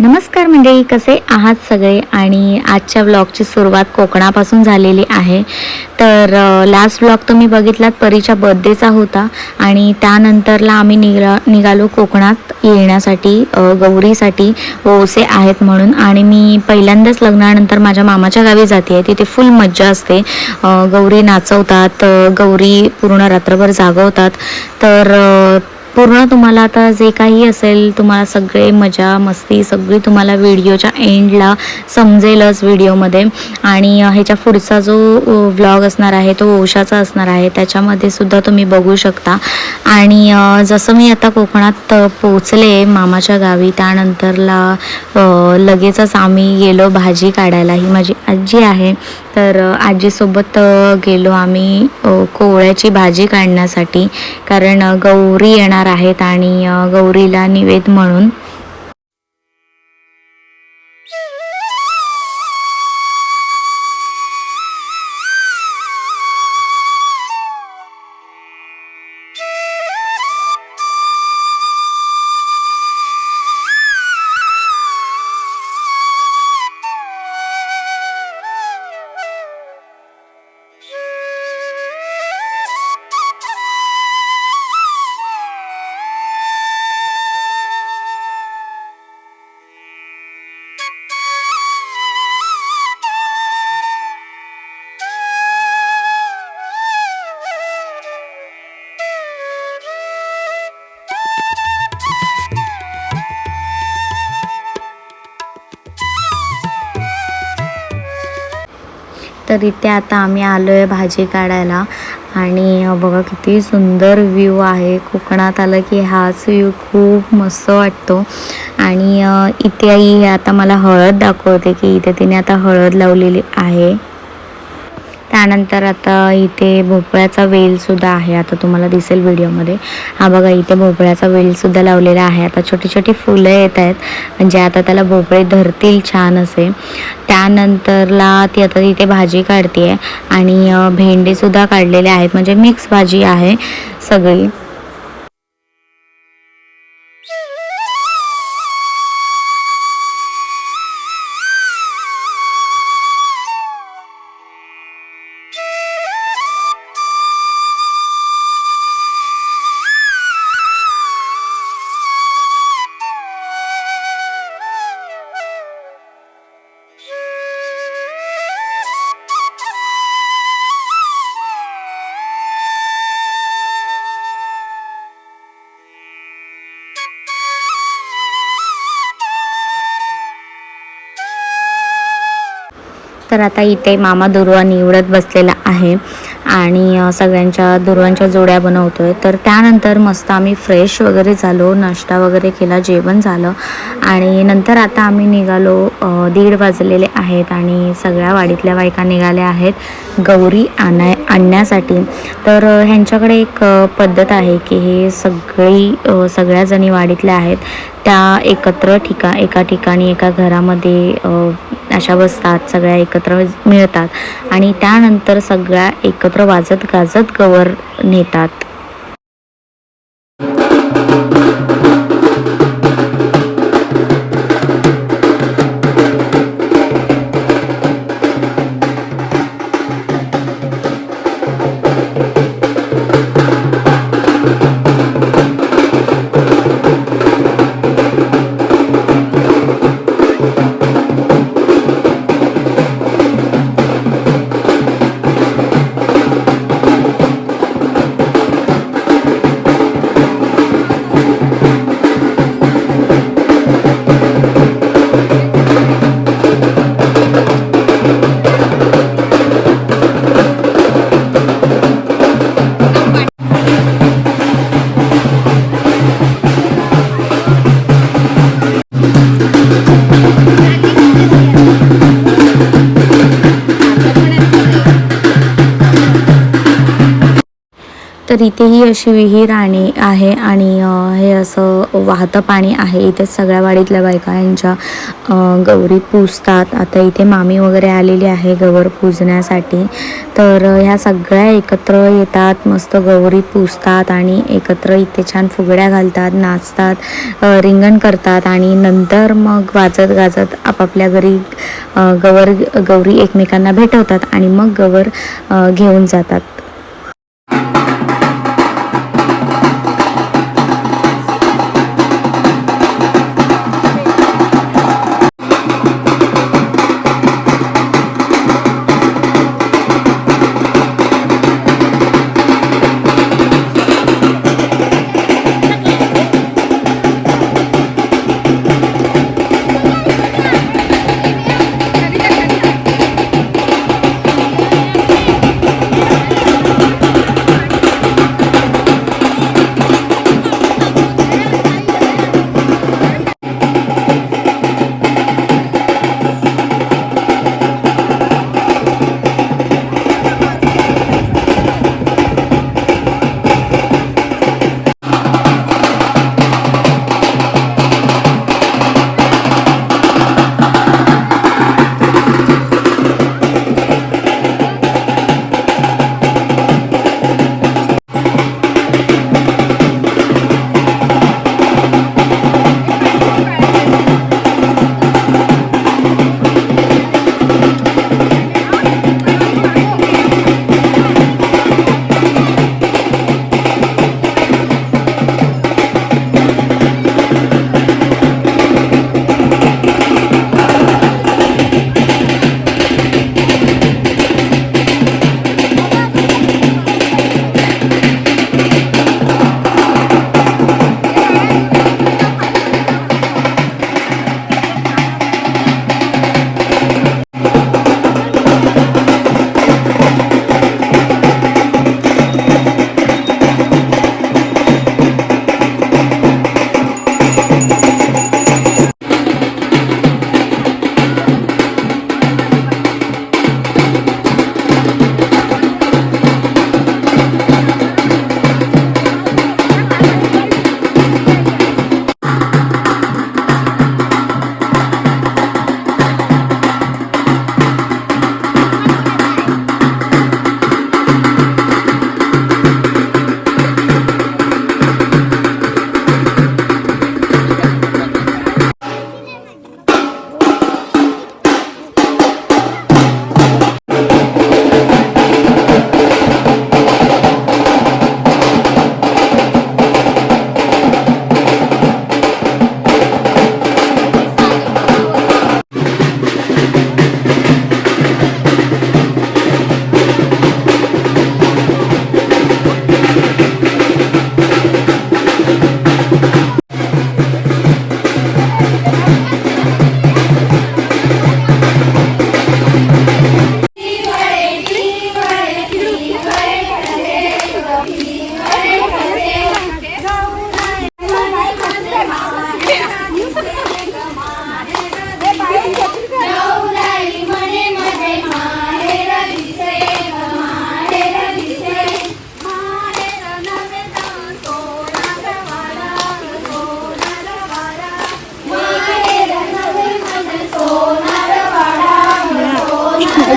नमस्कार मंडळी कसे आहात सगळे? आणि आजच्या ब्लॉगची सुरुवात कोकणापासून झालेली आहे. तर लास्ट ब्लॉग तुम्ही बघितलात परीच्या बर्थडेचा होता. आणि त्यानंतरला आम्ही निघा निघालो कोकणात येण्यासाठी गौरीसाठी. ओसे आहेत म्हणून. आणि मी पहिल्यांदाच लग्नानंतर माझ्या मामाच्या गावी जाते. आहे तिथे फुल मज्जा असते. गौरी नाचवतात गौरी पूर्ण रात्रभर जागवतात. तर पूर्ण तुम्हाला आता जे काही असेल तुम्हाला सगळे मजा मस्ती सगळी तुम्हाला व्हिडिओच्या एंडला समजेलच व्हिडिओमध्ये. आणि ह्याच्या पुढचा जो व्लॉग असणार आहे तो ओशाचा असणार आहे त्याच्यामध्ये सुद्धा तुम्ही बघू शकता. आणि जसं मी आता कोकणात पोचले मामाच्या गावी त्यानंतरला लगेचच आम्ही गेलो भाजी काढायला ही माझी आजी आहे तर आजीसोबत गेलो आम्ही कोवळ्याची भाजी काढण्यासाठी. कारण गौरी येणार आहेत आणि गौरीला निवेद म्हणून तर इथे आता आम्ही आलो आहे भाजी काढायला. आणि बघा किती सुंदर व्ह्यू आहे. कोकणात आलं की हाच व्ह्यू खूप मस्त वाटतो. आणि इथे आई आता मला हळद दाखवते की इथे तिने आता हळद लावलेली आहे. त्यानंतर आता इथे भोपळ्याचा वेलसुद्धा आहे. आता तुम्हाला दिसेल व्हिडिओमध्ये. हा बघा इथे भोपळ्याचा वेलसुद्धा लावलेला आहे. आता छोटी छोटी फुलं येत आहेत. म्हणजे आता त्याला भोपळे धरतील छान असे. त्यानंतरला ती आता इथे भाजी काढते आहे आणि भेंडेसुद्धा काढलेले आहेत. म्हणजे मिक्स भाजी आहे सगळी. तर आता इथे मामा दुर्वा निवडत बसलेला आहे आणि सगळ्यांच्या दुर्वांच्या जोड्या बनवतोय. तर त्यानंतर मस्त आम्ही फ्रेश वगैरे झालो नाश्ता वगैरे केला जेवण झालं आणि नंतर आता आम्ही निघालो दीड वाजलेले आहेत आणि सगळ्या वाडीतल्या बायका निघाल्या आहेत गौरी आणाय आणण्यासाठी. तर ह्यांच्याकडे एक पद्धत आहे की हे सगळी सगळ्या जणी वाडीतल्या आहेत. त्या एकत्र ठिका एका ठिकाणी एका घरामध्ये अशा बसतात सगळ्या एकत्र मिळतात. आणि त्यानंतर सगळ्या एकत्र वाजत गाजत गवर नेतात. तर इथे ही अशी विहीर आणि आहे आणि हे असं वाहतं पाणी आहे. इथे सगळ्या वाडीतल्या बायका यांच्या गौरी पूजतात आता इथे मामी वगैरे आलेली आहे गौर पूजण्यासाठी. तर ह्या सगळ्या एकत्र येतात मस्त गौरी पूजतात आणि एकत्र इथे छान फुगड्या घालतात नाचतात रिंगण करतात आणि नंतर मग वाजत गाजत आपापल्या घरी गवर गौरी एकमेकांना भेटवतात आणि मग गवर घेऊन जातात.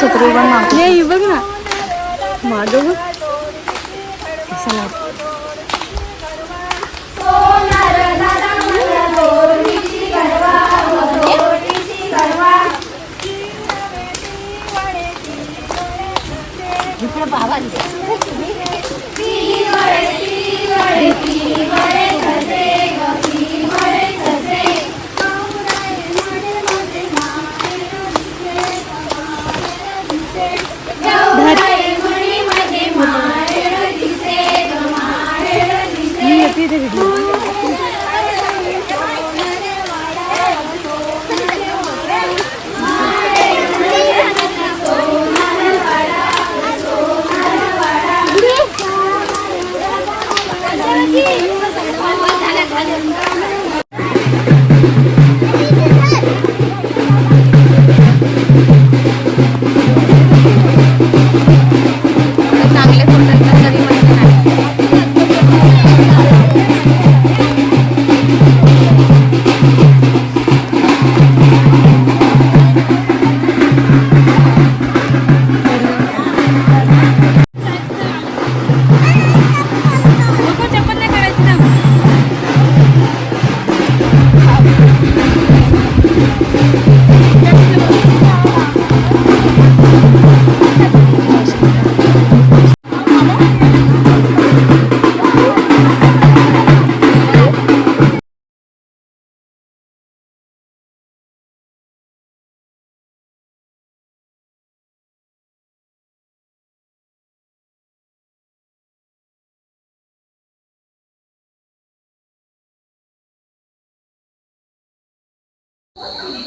छत्री पण नाही बघ ना. मागं बघ. Ayuntamiento.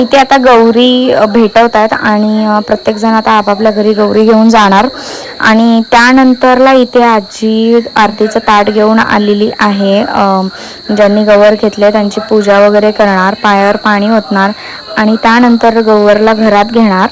इथे आता गौरी भेटवत आहेत आणि प्रत्येकजण आता आपापल्या घरी गौरी घेऊन जाणार. आणि त्यानंतरला इथे आजी आरतीचं ताट घेऊन आलेली आहे. ज्यांनी गवर घेतले त्यांची पूजा वगैरे करणार पायावर पाणी ओतणार आणि त्यानंतर गौवरला घरात घेणार.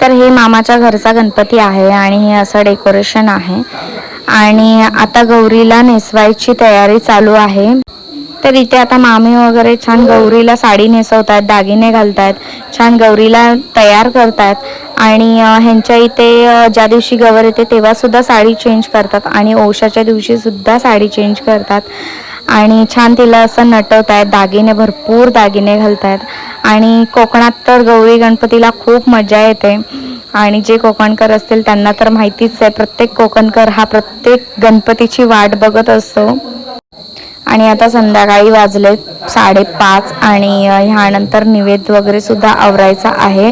तर हे मामाच्या घरचा गणपती आहे आणि हे असं डेकोरेशन आहे. आणि आता गौरीला नेसवायची तयारी चालू आहे. तर इथे आता मामी वगैरे छान गौरीला साडी नेसवतात दागिने घालतात छान गौरीला तयार करतात आणि ह्यांच्या इथे ज्या दिवशी गवर येते तेव्हा सुद्धा साडी चेंज करतात आणि ओशाच्या दिवशी सुद्धा साडी चेंज करतात. आणि छान तिला असं नटवत आहेत दागिने भरपूर दागिने घालतायत. आणि कोकणात तर गौरी गणपतीला खूप मजा येते. आणि जे कोकणकर असतील त्यांना तर माहितीच आहे प्रत्येक कोकणकर हा प्रत्येक गणपतीची वाट बघत असतो. आणि आता संध्याकाळी वाजले साडेपाच आणि ह्यानंतर निवेद वगैरे सुद्धा आवरायचा आहे.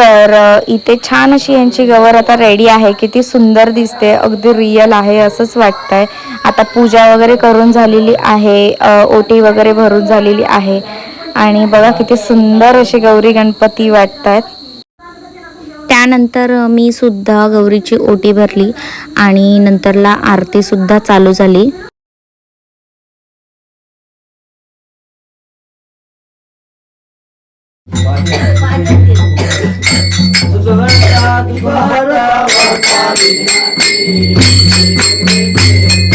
तर इथे छान अशी यांची गवर आता रेडी आहे किती सुंदर दिसते अगदी रिअल आहे असंच वाटतंय. आता पूजा वगैरे करून झालेली आहे ओटी वगैरे भरून झालेली आहे. आणि बघा किती सुंदर अशी गौरी गणपती वाटत आहेत त्यानंतर मी सुद्धा गौरीची ओटी भरली आणि नंतरला आरती सुद्धा चालू झाली. Bharata Bharata Bharata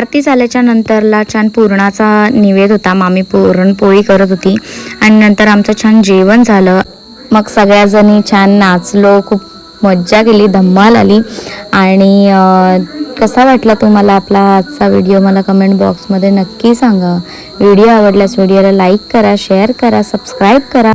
आरती झाल्याच्या नंतरला छान पुरणाचा निवेद होता. मामी पुरणपोळी करत होती. आणि नंतर आमचं छान जेवण झालं. मग सगळ्याजणी छान नाचलो. खूप मज्जा केली. धम्माल आली. आणि कसा वाटला तुम्हाला आपला आजचा व्हिडिओ? मला कमेंट बॉक्समध्ये नक्की सांगा. व्हिडिओ आवडल्यास व्हिडिओला लाईक करा शेअर करा सबस्क्राईब करा.